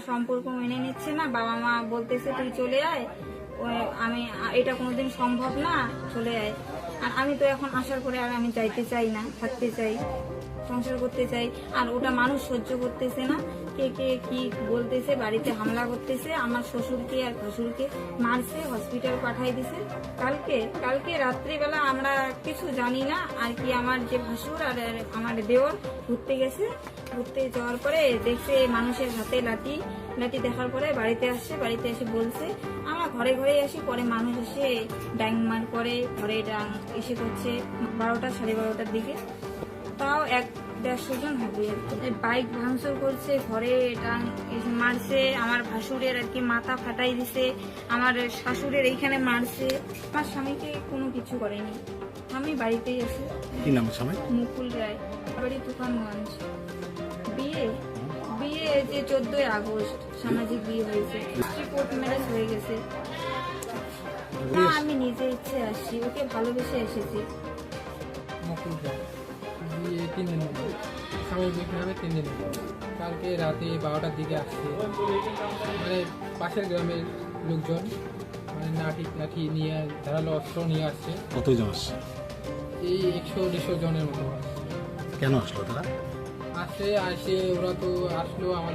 সম্পর্ক মেনে নিচ্ছে না, বাবা মা বলতেছে, তুই চলে আয়। আমি, এটা কোনোদিন সম্ভব না, চলে আয়। আর আমি তো এখন আসার পরে আর আমি যাইতে চাই না, থাকতে চাই, সংসার করতে চাই। আর ওটা মানুষ সহ্য করতেছে না। কে কে কি বলতেছে, বাড়িতে হামলা করতেছে, আমার শ্বশুরকে আর শ্বশুরকে মারছে হসপিটাল পাঠাই দিছে। কালকে কালকে রাত্রিবেলা আমরা কিছু জানি না, আর কি আমার যে ভাসুর আর আমার দেওর ঘুরতে গেছে। ঘুরতে যাওয়ার পরে দেখছে মানুষের হাতে লাঠি লাঠি দেখার পরে বাড়িতে আসছে, বাড়িতে এসে বলছে ঘরে ঘরে আসি পরে মানুষ এসে ডাইং মার করে ঘরে ডাং এসে করছে বারোটা সাড়ে বারোটার দিকে। তাও এক দেড়শো জন হবে। বাইক ভাঙচুর করছে ঘরে ডাং মারছে আমার ভাসুরের আর কি মাথা ফাটাই দিছে আমার শাশুড়ের এইখানে মারছে। আমার স্বামীকে কোনো কিছু করেনি। আমি বাড়িতেই আছি। কি নাম স্বামী? মুকুল রায় বাড়ি তুফানগঞ্জ। বিয়ে বিয়ে যে চোদ্দই আগস্ট সামাজিক বিয়ে হয়েছে। কোর্ট ম্যারেজ হয়ে গেছে। না আমি নিজে ইচ্ছে আসছি ওকে ভালোবেসে এসেছি। বিয়ে তিন দিন তিন দিন কালকে রাতে বারোটার দিকে আসছে। মানে পাশের গ্রামের লোকজন মানে লাঠি লাঠি নিয়ে ধারালো অস্ত্র নিয়ে আসছে। কতজন আসছে? এই একশো দেড়শো জনের মতো কেন আসলো তারা? আসছে আসে ওরা তো আসলো আমাদের